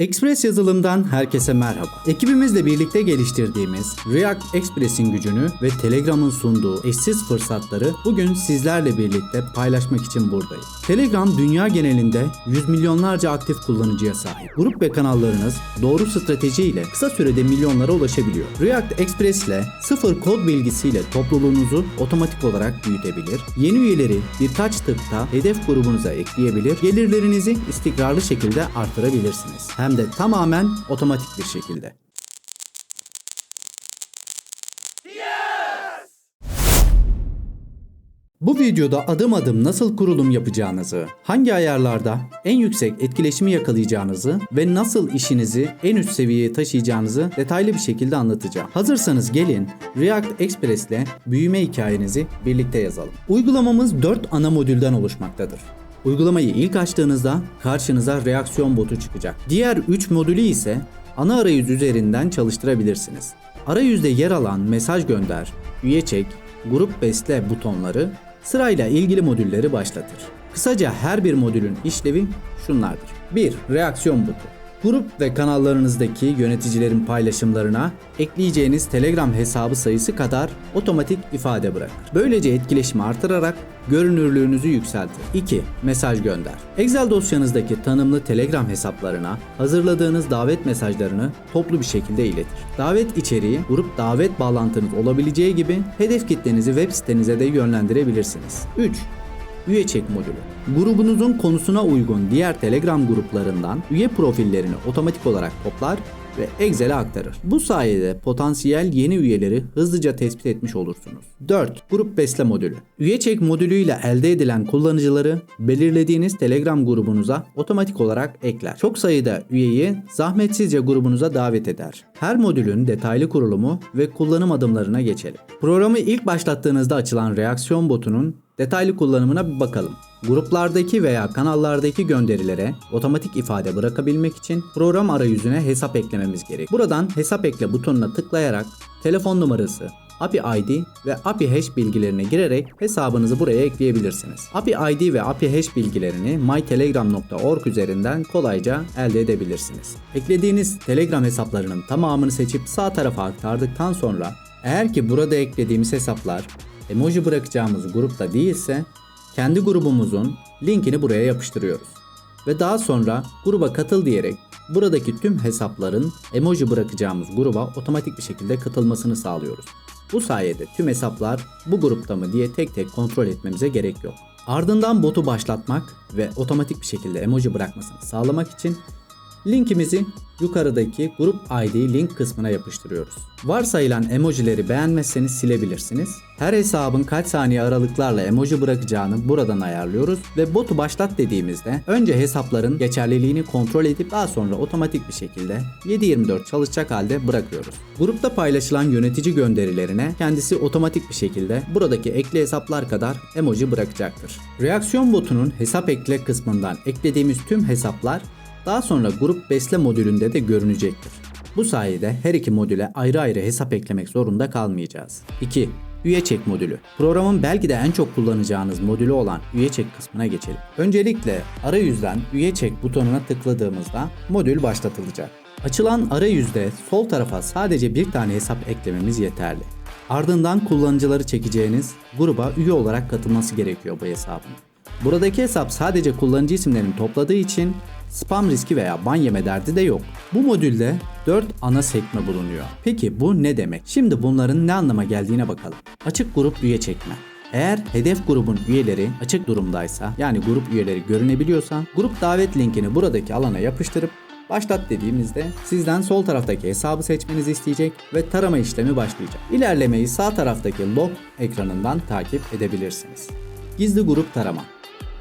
Express yazılımdan herkese merhaba. Ekibimizle birlikte geliştirdiğimiz React Express'in gücünü ve Telegram'ın sunduğu eşsiz fırsatları bugün sizlerle birlikte paylaşmak için buradayım. Telegram dünya genelinde yüz milyonlarca aktif kullanıcıya sahip. Grup ve kanallarınız doğru stratejiyle kısa sürede milyonlara ulaşabiliyor. React Express ile sıfır kod bilgisiyle topluluğunuzu otomatik olarak büyütebilir. Yeni üyeleri birkaç tıkta hedef grubunuza ekleyebilir. Gelirlerinizi istikrarlı şekilde artırabilirsiniz. Hem de tamamen otomatik bir şekilde. Bu videoda adım adım nasıl kurulum yapacağınızı, hangi ayarlarda en yüksek etkileşimi yakalayacağınızı ve nasıl işinizi en üst seviyeye taşıyacağınızı detaylı bir şekilde anlatacağım. Hazırsanız gelin React Express ile büyüme hikayenizi birlikte yazalım. Uygulamamız 4 ana modülden oluşmaktadır. Uygulamayı ilk açtığınızda karşınıza reaksiyon botu çıkacak. Diğer 3 modülü ise ana arayüz üzerinden çalıştırabilirsiniz. Arayüzde yer alan mesaj gönder, üye çek, grup besle butonları sırayla ilgili modülleri başlatır. Kısaca her bir modülün işlevi şunlardır. 1. Reaksiyon botu. Grup ve kanallarınızdaki yöneticilerin paylaşımlarına ekleyeceğiniz Telegram hesabı sayısı kadar otomatik ifade bırakır. Böylece etkileşimi artırarak görünürlüğünüzü yükseltir. 2. Mesaj gönder. Excel dosyanızdaki tanımlı Telegram hesaplarına hazırladığınız davet mesajlarını toplu bir şekilde iletir. Davet içeriği grup davet bağlantınız olabileceği gibi hedef kitlenizi web sitenize de yönlendirebilirsiniz. 3. Üye çek modülü. Grubunuzun konusuna uygun diğer Telegram gruplarından üye profillerini otomatik olarak toplar ve Excel'e aktarır. Bu sayede potansiyel yeni üyeleri hızlıca tespit etmiş olursunuz. 4. Grup besle modülü. Üye çek modülüyle elde edilen kullanıcıları belirlediğiniz Telegram grubunuza otomatik olarak ekler. Çok sayıda üyeyi zahmetsizce grubunuza davet eder. Her modülün detaylı kurulumu ve kullanım adımlarına geçelim. Programı ilk başlattığınızda açılan reaksiyon botunun detaylı kullanımına bir bakalım. Gruplardaki veya kanallardaki gönderilere otomatik ifade bırakabilmek için program arayüzüne hesap eklememiz gerek. Buradan hesap ekle butonuna tıklayarak telefon numarası, API ID ve API hash bilgilerini girerek hesabınızı buraya ekleyebilirsiniz. API ID ve API hash bilgilerini mytelegram.org üzerinden kolayca elde edebilirsiniz. Eklediğiniz Telegram hesaplarının tamamını seçip sağ tarafa aktardıktan sonra eğer ki burada eklediğimiz hesaplar emoji bırakacağımız grupta değilse kendi grubumuzun linkini buraya yapıştırıyoruz. Ve daha sonra gruba katıl diyerek buradaki tüm hesapların emoji bırakacağımız gruba otomatik bir şekilde katılmasını sağlıyoruz. Bu sayede tüm hesaplar bu grupta mı diye tek tek kontrol etmemize gerek yok. Ardından botu başlatmak ve otomatik bir şekilde emoji bırakmasını sağlamak için linkimizi yukarıdaki grup ID link kısmına yapıştırıyoruz. Varsayılan emojileri beğenmezseniz silebilirsiniz. Her hesabın kaç saniye aralıklarla emoji bırakacağını buradan ayarlıyoruz ve botu başlat dediğimizde önce hesapların geçerliliğini kontrol edip daha sonra otomatik bir şekilde 7/24 çalışacak halde bırakıyoruz. Grupta paylaşılan yönetici gönderilerine kendisi otomatik bir şekilde buradaki ekli hesaplar kadar emoji bırakacaktır. Reaksiyon botunun hesap ekle kısmından eklediğimiz tüm hesaplar daha sonra grup besle modülünde de görünecektir. Bu sayede her iki modüle ayrı ayrı hesap eklemek zorunda kalmayacağız. 2. Üye çek modülü. Programın belki de en çok kullanacağınız modülü olan üye çek kısmına geçelim. Öncelikle arayüzden üye çek butonuna tıkladığımızda modül başlatılacak. Açılan arayüzde sol tarafa sadece bir tane hesap eklememiz yeterli. Ardından kullanıcıları çekeceğiniz gruba üye olarak katılması gerekiyor bu hesabın. Buradaki hesap sadece kullanıcı isimlerini topladığı için spam riski veya ban yeme derdi de yok. Bu modülde 4 ana sekme bulunuyor. Peki bu ne demek? Şimdi bunların ne anlama geldiğine bakalım. Açık grup üye çekme. Eğer hedef grubun üyeleri açık durumdaysa yani grup üyeleri görünebiliyorsa grup davet linkini buradaki alana yapıştırıp Başlat dediğimizde sizden sol taraftaki hesabı seçmenizi isteyecek ve tarama işlemi başlayacak. İlerlemeyi sağ taraftaki log ekranından takip edebilirsiniz. Gizli grup tarama.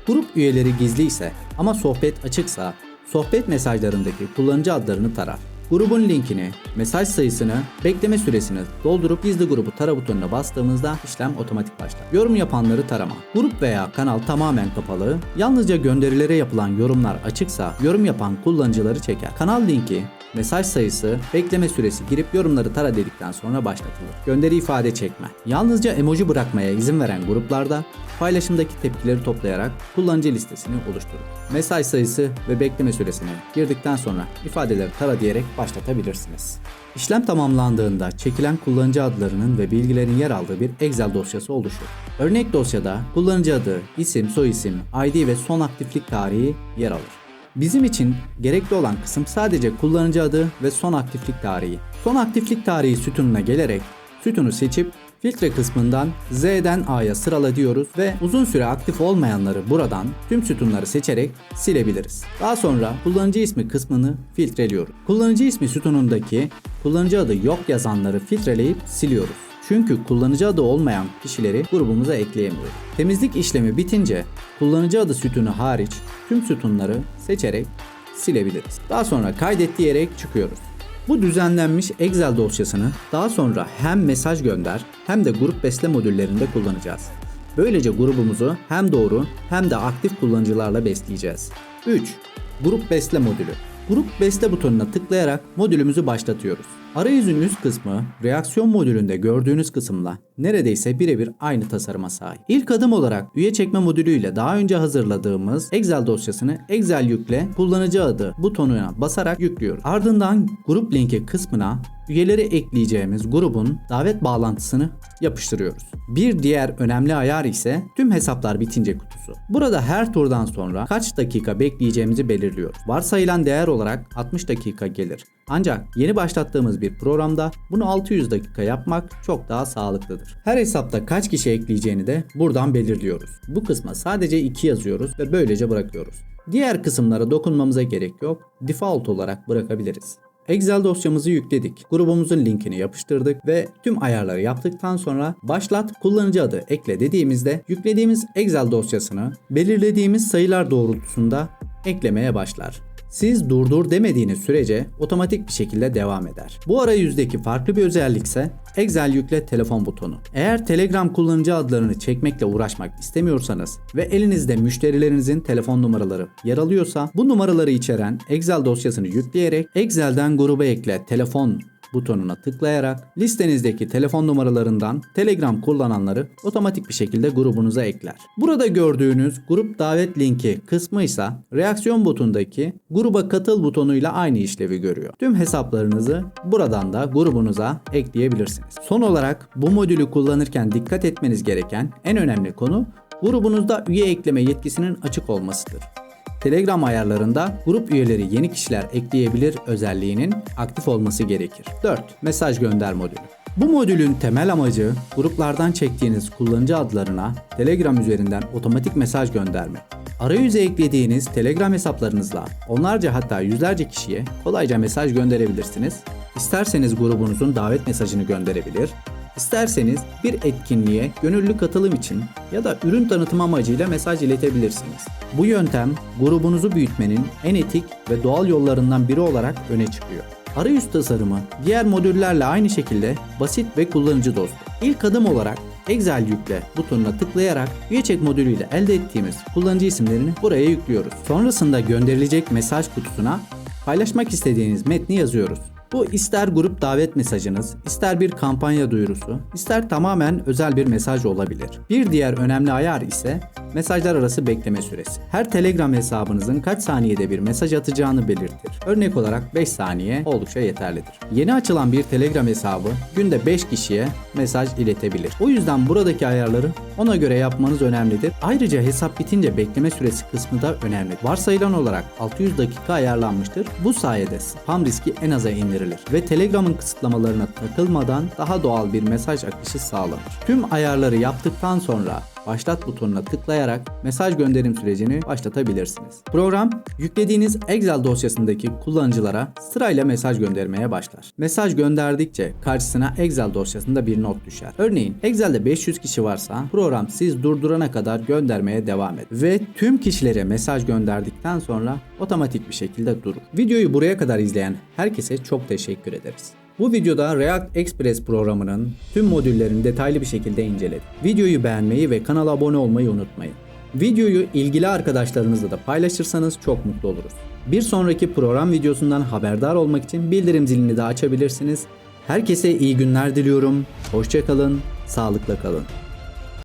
Grup üyeleri gizli ise ama sohbet açıksa sohbet mesajlarındaki kullanıcı adlarını tarar. Grubun linkini, mesaj sayısını, bekleme süresini doldurup gizli grubu tara butonuna bastığımızda işlem otomatik başlar. Yorum yapanları tarama. Grup veya kanal tamamen kapalı. Yalnızca gönderilere yapılan yorumlar açıksa yorum yapan kullanıcıları çeker. Kanal linki, mesaj sayısı, bekleme süresi girip yorumları tara dedikten sonra başlatılır. Gönderi ifade çekme. Yalnızca emoji bırakmaya izin veren gruplarda paylaşımdaki tepkileri toplayarak kullanıcı listesini oluşturur. Mesaj sayısı ve bekleme süresini girdikten sonra ifadeleri tara diyerek başlatabilirsiniz. İşlem tamamlandığında çekilen kullanıcı adlarının ve bilgilerin yer aldığı bir Excel dosyası oluşur. Örnek dosyada kullanıcı adı, isim, soyisim, ID ve son aktiflik tarihi yer alır. Bizim için gerekli olan kısım sadece kullanıcı adı ve son aktiflik tarihi. Son aktiflik tarihi sütununa gelerek sütunu seçip filtre kısmından Z'den A'ya sırala diyoruz ve uzun süre aktif olmayanları buradan tüm sütunları seçerek silebiliriz. Daha sonra kullanıcı ismi kısmını filtreliyoruz. Kullanıcı ismi sütunundaki kullanıcı adı yok yazanları filtreleyip siliyoruz. Çünkü kullanıcı adı olmayan kişileri grubumuza ekleyemiyoruz. Temizlik işlemi bitince kullanıcı adı sütunu hariç tüm sütunları seçerek silebiliriz. Daha sonra kaydet diyerek çıkıyoruz. Bu düzenlenmiş Excel dosyasını daha sonra hem mesaj gönder hem de grup besle modüllerinde kullanacağız. Böylece grubumuzu hem doğru hem de aktif kullanıcılarla besleyeceğiz. 3. Grup besle modülü. Grup besle butonuna tıklayarak modülümüzü başlatıyoruz. Arayüzün üst kısmı reaksiyon modülünde gördüğünüz kısımla neredeyse birebir aynı tasarıma sahip. İlk adım olarak üye çekme modülüyle daha önce hazırladığımız Excel dosyasını Excel yükle kullanıcı adı butonuna basarak yüklüyoruz. Ardından grup linki kısmına üyeleri ekleyeceğimiz grubun davet bağlantısını yapıştırıyoruz. Bir diğer önemli ayar ise tüm hesaplar bitince kutusu. Burada her turdan sonra kaç dakika bekleyeceğimizi belirliyoruz. Varsayılan değer olarak 60 dakika gelir. Ancak yeni başlattığımız bir programda bunu 600 dakika yapmak çok daha sağlıklıdır. Her hesapta kaç kişi ekleyeceğini de buradan belirliyoruz. Bu kısma sadece 2 yazıyoruz ve böylece bırakıyoruz. Diğer kısımlara dokunmamıza gerek yok. Default olarak bırakabiliriz. Excel dosyamızı yükledik. Grubumuzun linkini yapıştırdık ve tüm ayarları yaptıktan sonra başlat kullanıcı adı ekle dediğimizde yüklediğimiz Excel dosyasını belirlediğimiz sayılar doğrultusunda eklemeye başlar. Siz durdur demediğiniz sürece otomatik bir şekilde devam eder. Bu arayüzdeki farklı bir özellikse Excel yükle telefon butonu. Eğer Telegram kullanıcı adlarını çekmekle uğraşmak istemiyorsanız ve elinizde müşterilerinizin telefon numaraları yer alıyorsa bu numaraları içeren Excel dosyasını yükleyerek Excel'den gruba ekle telefon butonuna tıklayarak listenizdeki telefon numaralarından Telegram kullananları otomatik bir şekilde grubunuza ekler. Burada gördüğünüz grup davet linki kısmı ise reaksiyon butundaki gruba katıl butonuyla aynı işlevi görüyor. Tüm hesaplarınızı buradan da grubunuza ekleyebilirsiniz. Son olarak bu modülü kullanırken dikkat etmeniz gereken en önemli konu grubunuzda üye ekleme yetkisinin açık olmasıdır. Telegram ayarlarında grup üyeleri yeni kişiler ekleyebilir özelliğinin aktif olması gerekir. 4. Mesaj gönder modülü. Bu modülün temel amacı gruplardan çektiğiniz kullanıcı adlarına Telegram üzerinden otomatik mesaj göndermek. Arayüze eklediğiniz Telegram hesaplarınızla onlarca hatta yüzlerce kişiye kolayca mesaj gönderebilirsiniz. İsterseniz grubunuzun davet mesajını gönderebilir, İsterseniz bir etkinliğe gönüllü katılım için ya da ürün tanıtım amacıyla mesaj iletebilirsiniz. Bu yöntem grubunuzu büyütmenin en etik ve doğal yollarından biri olarak öne çıkıyor. Arayüz tasarımı diğer modüllerle aynı şekilde basit ve kullanıcı dostu. İlk adım olarak Excel yükle butonuna tıklayarak üye çek modülüyle elde ettiğimiz kullanıcı isimlerini buraya yüklüyoruz. Sonrasında gönderilecek mesaj kutusuna paylaşmak istediğiniz metni yazıyoruz. Bu ister grup davet mesajınız, ister bir kampanya duyurusu, ister tamamen özel bir mesaj olabilir. Bir diğer önemli ayar ise mesajlar arası bekleme süresi. Her Telegram hesabınızın kaç saniyede bir mesaj atacağını belirtir. Örnek olarak 5 saniye oldukça yeterlidir. Yeni açılan bir Telegram hesabı günde 5 kişiye mesaj iletebilir. O yüzden buradaki ayarları ona göre yapmanız önemlidir. Ayrıca hesap bitince bekleme süresi kısmı da önemli. Varsayılan olarak 600 dakika ayarlanmıştır. Bu sayede spam riski en aza indirilir ve Telegram'ın kısıtlamalarına takılmadan daha doğal bir mesaj akışı sağlanır. Tüm ayarları yaptıktan sonra başlat butonuna tıklayarak mesaj gönderim sürecini başlatabilirsiniz. Program yüklediğiniz Excel dosyasındaki kullanıcılara sırayla mesaj göndermeye başlar. Mesaj gönderdikçe karşısına Excel dosyasında bir not düşer. Örneğin Excel'de 500 kişi varsa program siz durdurana kadar göndermeye devam eder. Ve tüm kişilere mesaj gönderdikten sonra otomatik bir şekilde durur. Videoyu buraya kadar izleyen herkese çok teşekkür ederiz. Bu videoda React Express programının tüm modüllerini detaylı bir şekilde inceledik. Videoyu beğenmeyi ve kanala abone olmayı unutmayın. Videoyu ilgili arkadaşlarınızla da paylaşırsanız çok mutlu oluruz. Bir sonraki program videosundan haberdar olmak için bildirim zilini de açabilirsiniz. Herkese iyi günler diliyorum. Hoşçakalın, sağlıkla kalın.